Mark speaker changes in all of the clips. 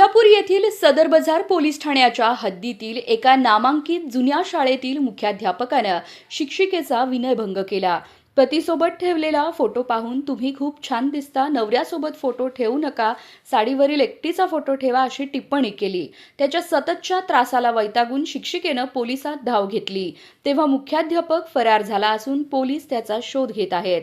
Speaker 1: सोलापूर येथील सदर बाजार पोलीस ठाण्याच्या हद्दीतील एका नामांकित जुन्या शाळेतील मुख्याध्यापकानं शिक्षिकेचा विनयभंग केला. पतीसोबत ठेवलेला फोटो पाहून तुम्ही खूप छान दिसता नवऱ्यासोबत फोटो ठेवू नका साडीवरील एकटीचा फोटो ठेवा अशी टिप्पणी केली. त्याच्या सततच्या त्रासाला वैतागून शिक्षिकेनं पोलिसात धाव घेतली. तेव्हा मुख्याध्यापक फरार झाला असून पोलीस त्याचा शोध घेत आहेत.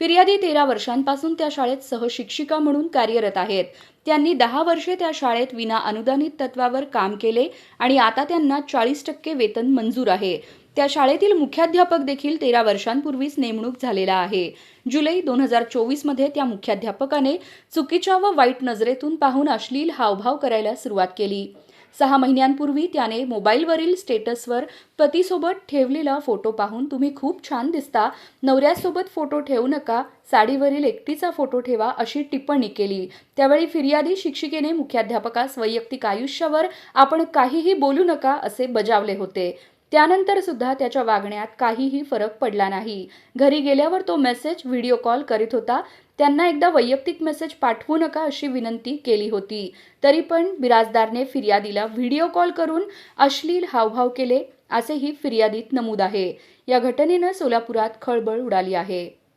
Speaker 1: फिर्यादी तेरा वर्षांपासून त्या शाळेत सहशिक्षिका म्हणून कार्यरत आहेत. त्यांनी दहा वर्षे त्या शाळेत विना अनुदानित तत्वावर काम केले आणि आता त्यांना चाळीस टक्के वेतन मंजूर आहे. त्या शाळेतील मुख्याध्यापक देखील तेरा वर्षांपूर्वीच नेमणूक झालेला आहे. जुलै दोन हजार चोवीसमध्ये त्या मुख्याध्यापकाने चुकीच्या व वाईट नजरेतून पाहून अश्लील हावभाव करायला सुरुवात केली. सहा महिन्यांपूर्वी त्याने मोबाईलवरील स्टेटसवर पतीसोबत ठेवलेला फोटो पाहून तुम्ही खूप छान दिसता. नवऱ्यासोबत फोटो ठेवू नका. साडीवरील एकटीचा फोटो ठेवा अशी टिप्पणी केली. त्यावेळी फिर्यादी शिक्षिकेने मुख्याध्यापकास वैयक्तिक आयुष्यावर आपण काहीही बोलू नका असे बजावले होते. त्यानंतर सुद्धा त्याच्या वागण्यात काहीही फरक पडला नाही. घरी गेल्यावर तो मेसेज व्हिडिओ कॉल करीत होता. त्यांना एकदा वैयक्तिक मेसेज पाठवू नका अशी विनंती केली होती. तरी पण बिराजदारने फिर्यादीला व्हिडिओ कॉल करून अश्लील हावभाव केले असेही फिर्यादीत नमूद आहे. या घटनेनं सोलापुरात खळबळ उडाली आहे.